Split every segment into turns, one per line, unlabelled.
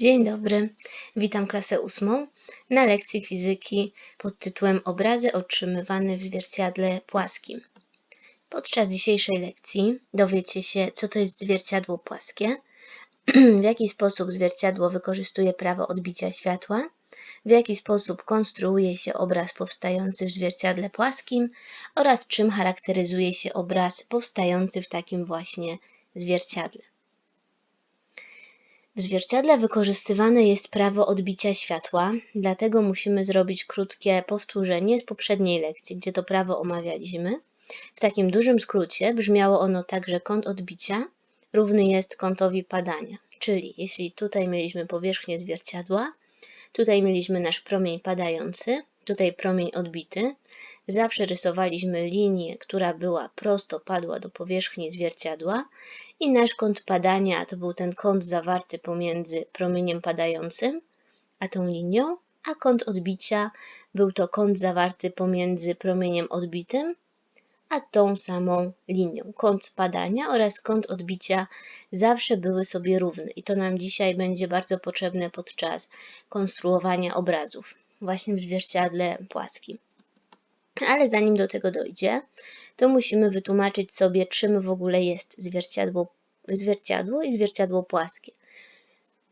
Dzień dobry, witam klasę ósmą na lekcji fizyki pod tytułem Obrazy otrzymywane w zwierciadle płaskim. Podczas dzisiejszej lekcji dowiecie się, co to jest zwierciadło płaskie, w jaki sposób zwierciadło wykorzystuje prawo odbicia światła, w jaki sposób konstruuje się obraz powstający w zwierciadle płaskim oraz czym charakteryzuje się obraz powstający w takim właśnie zwierciadle. W zwierciadle wykorzystywane jest prawo odbicia światła, dlatego musimy zrobić krótkie powtórzenie z poprzedniej lekcji, gdzie to prawo omawialiśmy. W takim dużym skrócie brzmiało ono tak, że kąt odbicia równy jest kątowi padania. Czyli jeśli tutaj mieliśmy powierzchnię zwierciadła, tutaj mieliśmy nasz promień padający, tutaj promień odbity, zawsze rysowaliśmy linię, która była prosto padła do powierzchni zwierciadła i nasz kąt padania to był ten kąt zawarty pomiędzy promieniem padającym a tą linią, a kąt odbicia był to kąt zawarty pomiędzy promieniem odbitym a tą samą linią. Kąt spadania oraz kąt odbicia zawsze były sobie równe i to nam dzisiaj będzie bardzo potrzebne podczas konstruowania obrazów, właśnie w zwierciadle płaskim. Ale zanim do tego dojdzie, to musimy wytłumaczyć sobie, czym w ogóle jest zwierciadło, zwierciadło i zwierciadło płaskie.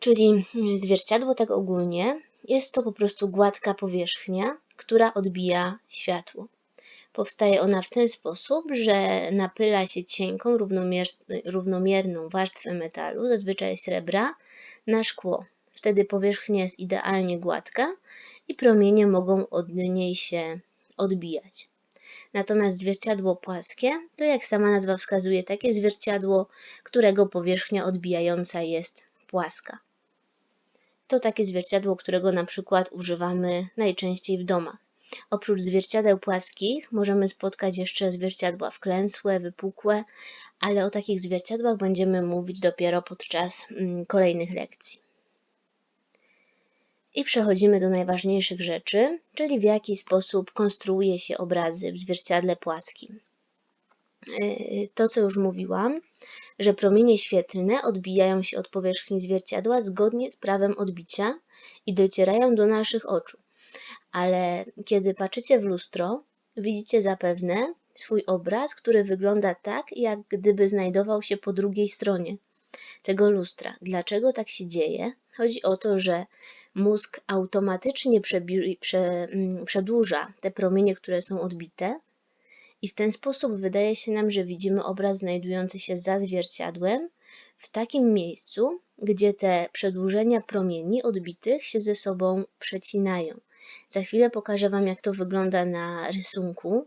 Czyli zwierciadło tak ogólnie jest to po prostu gładka powierzchnia, która odbija światło. Powstaje ona w ten sposób, że napyla się cienką, równomier równomierną warstwę metalu, zazwyczaj srebra, na szkło. Wtedy powierzchnia jest idealnie gładka i promienie mogą od niej się odbijać. Natomiast zwierciadło płaskie to, jak sama nazwa wskazuje, takie zwierciadło, którego powierzchnia odbijająca jest płaska. To takie zwierciadło, którego na przykład używamy najczęściej w domach. Oprócz zwierciadeł płaskich możemy spotkać jeszcze zwierciadła wklęsłe, wypukłe, ale o takich zwierciadłach będziemy mówić dopiero podczas mm, kolejnych lekcji. I przechodzimy do najważniejszych rzeczy, czyli w jaki sposób konstruuje się obrazy w zwierciadle płaskim. E, to, co już mówiłam, że promienie świetlne odbijają się od powierzchni zwierciadła zgodnie z prawem odbicia i docierają do naszych oczu. Ale kiedy patrzycie w lustro, widzicie zapewne swój obraz, który wygląda tak, jak gdyby znajdował się po drugiej stronie tego lustra. Dlaczego tak się dzieje? Chodzi o to, że mózg automatycznie prze, mm, przedłuża te promienie, które są odbite, i w ten sposób wydaje się nam, że widzimy obraz znajdujący się za zwierciadłem, w takim miejscu, gdzie te przedłużenia promieni odbitych się ze sobą przecinają. Za chwilę pokażę Wam, jak to wygląda na rysunku.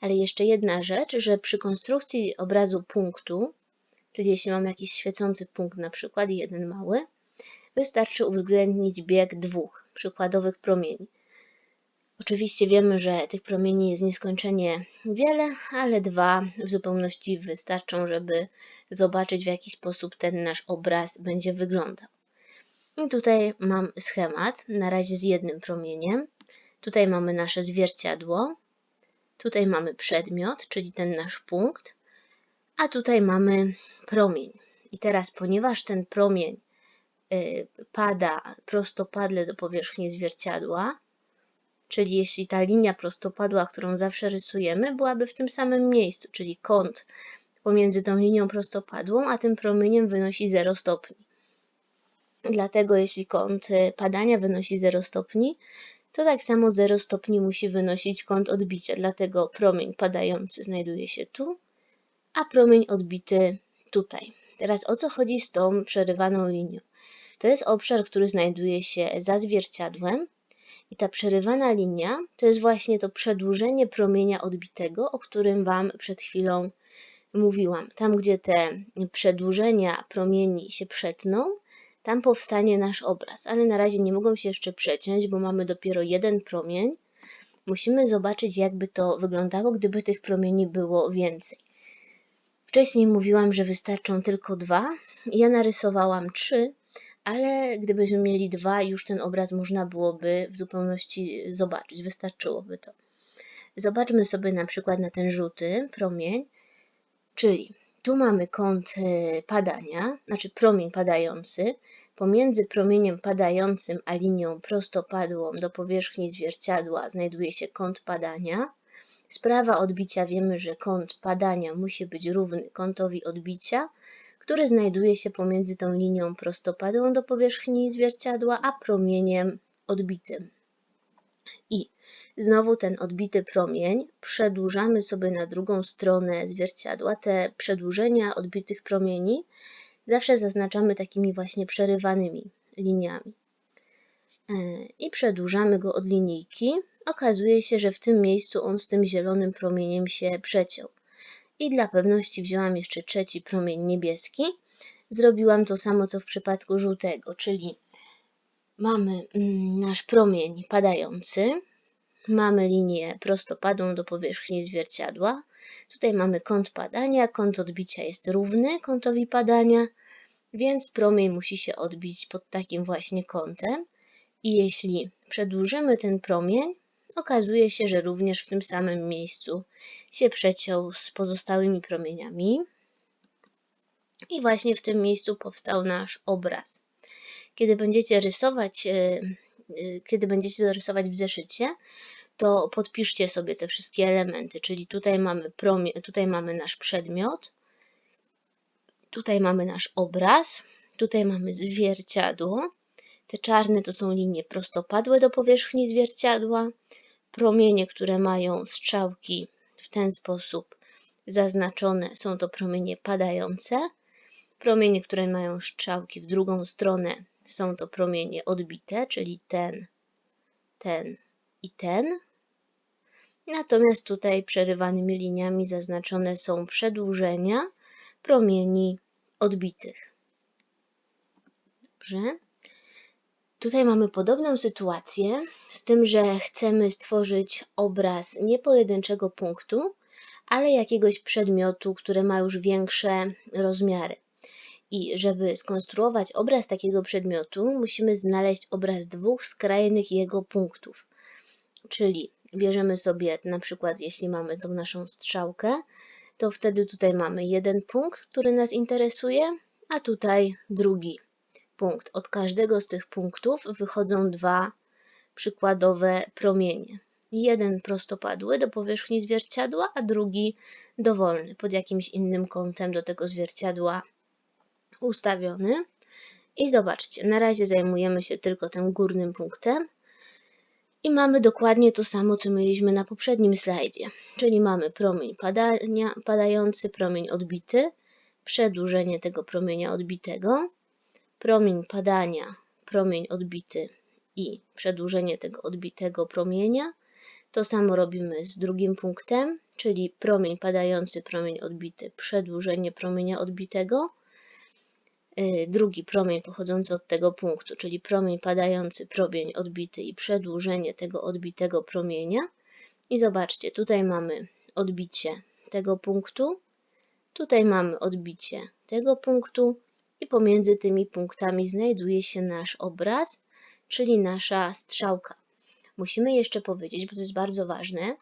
Ale jeszcze jedna rzecz, że przy konstrukcji obrazu punktu, czyli jeśli mam jakiś świecący punkt, na przykład jeden mały, wystarczy uwzględnić bieg dwóch przykładowych promieni. Oczywiście wiemy, że tych promieni jest nieskończenie wiele, ale dwa w zupełności wystarczą, żeby zobaczyć w jaki sposób ten nasz obraz będzie wyglądał. I tutaj mam schemat, na razie z jednym promieniem. Tutaj mamy nasze zwierciadło, tutaj mamy przedmiot, czyli ten nasz punkt, a tutaj mamy promień. I teraz, ponieważ ten promień y, pada prostopadle do powierzchni zwierciadła, czyli jeśli ta linia prostopadła, którą zawsze rysujemy, byłaby w tym samym miejscu, czyli kąt pomiędzy tą linią prostopadłą, a tym promieniem wynosi 0 stopni. Dlatego jeśli kąt y, padania wynosi 0 stopni, to tak samo 0 stopni musi wynosić kąt odbicia, dlatego promień padający znajduje się tu, a promień odbity tutaj. Teraz o co chodzi z tą przerywaną linią? To jest obszar, który znajduje się za zwierciadłem i ta przerywana linia to jest właśnie to przedłużenie promienia odbitego, o którym Wam przed chwilą mówiłam. Tam, gdzie te przedłużenia promieni się przetną, tam powstanie nasz obraz, ale na razie nie mogą się jeszcze przeciąć, bo mamy dopiero jeden promień. Musimy zobaczyć, jakby to wyglądało, gdyby tych promieni było więcej. Wcześniej mówiłam, że wystarczą tylko dwa. Ja narysowałam trzy, ale gdybyśmy mieli dwa, już ten obraz można byłoby w zupełności zobaczyć, wystarczyłoby to. Zobaczmy sobie na przykład na ten żółty promień, czyli tu mamy kąt e, padania, znaczy promień padający. Pomiędzy promieniem padającym a linią prostopadłą do powierzchni zwierciadła znajduje się kąt padania. Z prawa odbicia wiemy, że kąt padania musi być równy kątowi odbicia, który znajduje się pomiędzy tą linią prostopadłą do powierzchni zwierciadła, a promieniem odbitym. I znowu ten odbity promień przedłużamy sobie na drugą stronę zwierciadła. Te przedłużenia odbitych promieni zawsze zaznaczamy takimi właśnie przerywanymi liniami. E, I przedłużamy go od linijki. Okazuje się, że w tym miejscu on z tym zielonym promieniem się przeciął. I dla pewności wzięłam jeszcze trzeci promień niebieski. Zrobiłam to samo co w przypadku żółtego, czyli mamy mm, nasz promień padający, mamy linię prostopadłą do powierzchni zwierciadła. Tutaj mamy kąt padania, kąt odbicia jest równy kątowi padania, więc promień musi się odbić pod takim właśnie kątem. I jeśli przedłużymy ten promień, okazuje się, że również w tym samym miejscu się przeciął z pozostałymi promieniami. I właśnie w tym miejscu powstał nasz obraz. Kiedy będziecie rysować, e, e, kiedy będziecie to rysować w zeszycie, to podpiszcie sobie te wszystkie elementy, czyli tutaj mamy, promie, tutaj mamy nasz przedmiot, tutaj mamy nasz obraz, tutaj mamy zwierciadło, te czarne to są linie prostopadłe do powierzchni zwierciadła, promienie, które mają strzałki w ten sposób zaznaczone, są to promienie padające, promienie, które mają strzałki w drugą stronę, są to promienie odbite, czyli ten, ten i ten. Natomiast tutaj przerywanymi liniami zaznaczone są przedłużenia promieni odbitych. Dobrze. Tutaj mamy podobną sytuację, z tym, że chcemy stworzyć obraz nie pojedynczego punktu, ale jakiegoś przedmiotu, który ma już większe rozmiary. I żeby skonstruować obraz takiego przedmiotu, musimy znaleźć obraz dwóch skrajnych jego punktów. Czyli bierzemy sobie na przykład, jeśli mamy tą naszą strzałkę, to wtedy tutaj mamy jeden punkt, który nas interesuje, a tutaj drugi punkt. Od każdego z tych punktów wychodzą dwa przykładowe promienie. Jeden prostopadły do powierzchni zwierciadła, a drugi dowolny, pod jakimś innym kątem do tego zwierciadła ustawiony. I zobaczcie, na razie zajmujemy się tylko tym górnym punktem. I mamy dokładnie to samo, co mieliśmy na poprzednim slajdzie. Czyli mamy promień padania, padający, promień odbity, przedłużenie tego promienia odbitego, promień padania, promień odbity i przedłużenie tego odbitego promienia. To samo robimy z drugim punktem, czyli promień padający, promień odbity, przedłużenie promienia odbitego Y, drugi promień pochodzący od tego punktu, czyli promień padający, promień odbity i przedłużenie tego odbitego promienia. I zobaczcie, tutaj mamy odbicie tego punktu, tutaj mamy odbicie tego punktu i pomiędzy tymi punktami znajduje się nasz obraz, czyli nasza strzałka. Musimy jeszcze powiedzieć, bo to jest bardzo ważne,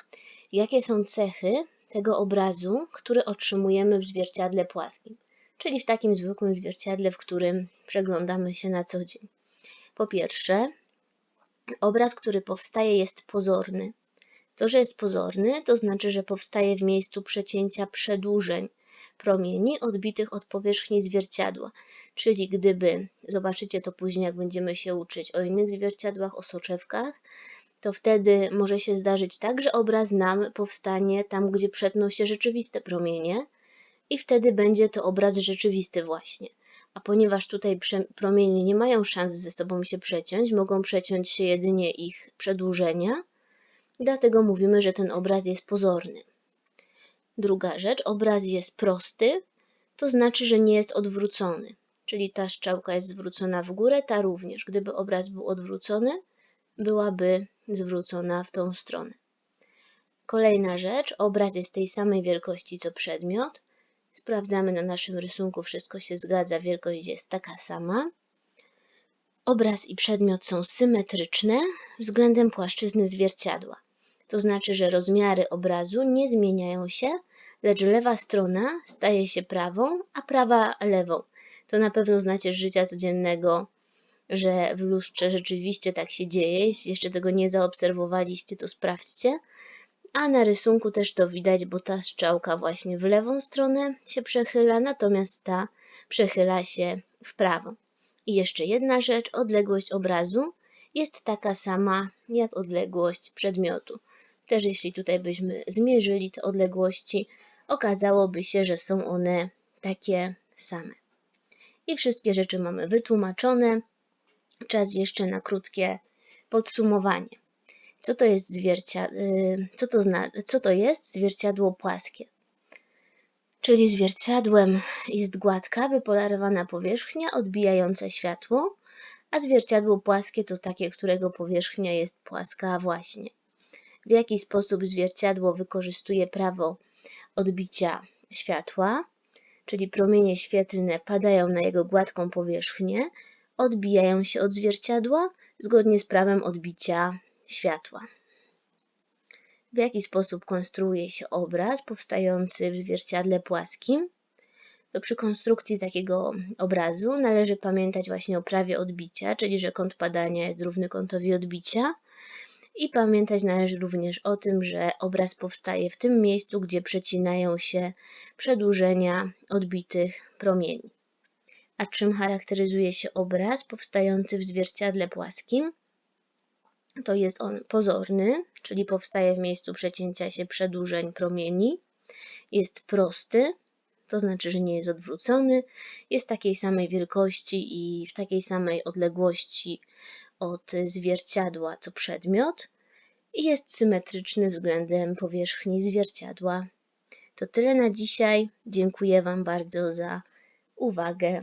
jakie są cechy tego obrazu, który otrzymujemy w zwierciadle płaskim czyli w takim zwykłym zwierciadle, w którym przeglądamy się na co dzień. Po pierwsze, obraz, który powstaje, jest pozorny. To, że jest pozorny, to znaczy, że powstaje w miejscu przecięcia przedłużeń promieni odbitych od powierzchni zwierciadła. Czyli gdyby, zobaczycie to później, jak będziemy się uczyć o innych zwierciadłach, o soczewkach, to wtedy może się zdarzyć tak, że obraz nam powstanie tam, gdzie przetną się rzeczywiste promienie, i wtedy będzie to obraz rzeczywisty właśnie. A ponieważ tutaj promienie nie mają szans ze sobą się przeciąć, mogą przeciąć się jedynie ich przedłużenia, dlatego mówimy, że ten obraz jest pozorny. Druga rzecz, obraz jest prosty, to znaczy, że nie jest odwrócony. Czyli ta strzałka jest zwrócona w górę, ta również. Gdyby obraz był odwrócony, byłaby zwrócona w tą stronę. Kolejna rzecz, obraz jest tej samej wielkości co przedmiot, Sprawdzamy na naszym rysunku, wszystko się zgadza, wielkość jest taka sama. Obraz i przedmiot są symetryczne względem płaszczyzny zwierciadła. To znaczy, że rozmiary obrazu nie zmieniają się, lecz lewa strona staje się prawą, a prawa lewą. To na pewno znacie z życia codziennego, że w lustrze rzeczywiście tak się dzieje. Jeśli jeszcze tego nie zaobserwowaliście, to sprawdźcie. A na rysunku też to widać, bo ta strzałka właśnie w lewą stronę się przechyla, natomiast ta przechyla się w prawą. I jeszcze jedna rzecz, odległość obrazu jest taka sama jak odległość przedmiotu. Też jeśli tutaj byśmy zmierzyli te odległości, okazałoby się, że są one takie same. I wszystkie rzeczy mamy wytłumaczone. Czas jeszcze na krótkie podsumowanie. Co to jest, zwiercia... y, co to zna... co to jest zwierciadło płaskie? Czyli zwierciadłem jest gładka, wypolerowana powierzchnia odbijająca światło, a zwierciadło płaskie to takie, którego powierzchnia jest płaska właśnie. W jaki sposób zwierciadło wykorzystuje prawo odbicia światła, czyli promienie świetlne padają na jego gładką powierzchnię, odbijają się od zwierciadła zgodnie z prawem odbicia światła. W jaki sposób konstruuje się obraz powstający w zwierciadle płaskim? To przy konstrukcji takiego obrazu należy pamiętać właśnie o prawie odbicia, czyli że kąt padania jest równy kątowi odbicia. I pamiętać należy również o tym, że obraz powstaje w tym miejscu, gdzie przecinają się przedłużenia odbitych promieni. A czym charakteryzuje się obraz powstający w zwierciadle płaskim? To jest on pozorny, czyli powstaje w miejscu przecięcia się przedłużeń promieni. Jest prosty, to znaczy, że nie jest odwrócony, jest takiej samej wielkości i w takiej samej odległości od zwierciadła co przedmiot i jest symetryczny względem powierzchni zwierciadła. To tyle na dzisiaj. Dziękuję Wam bardzo za uwagę.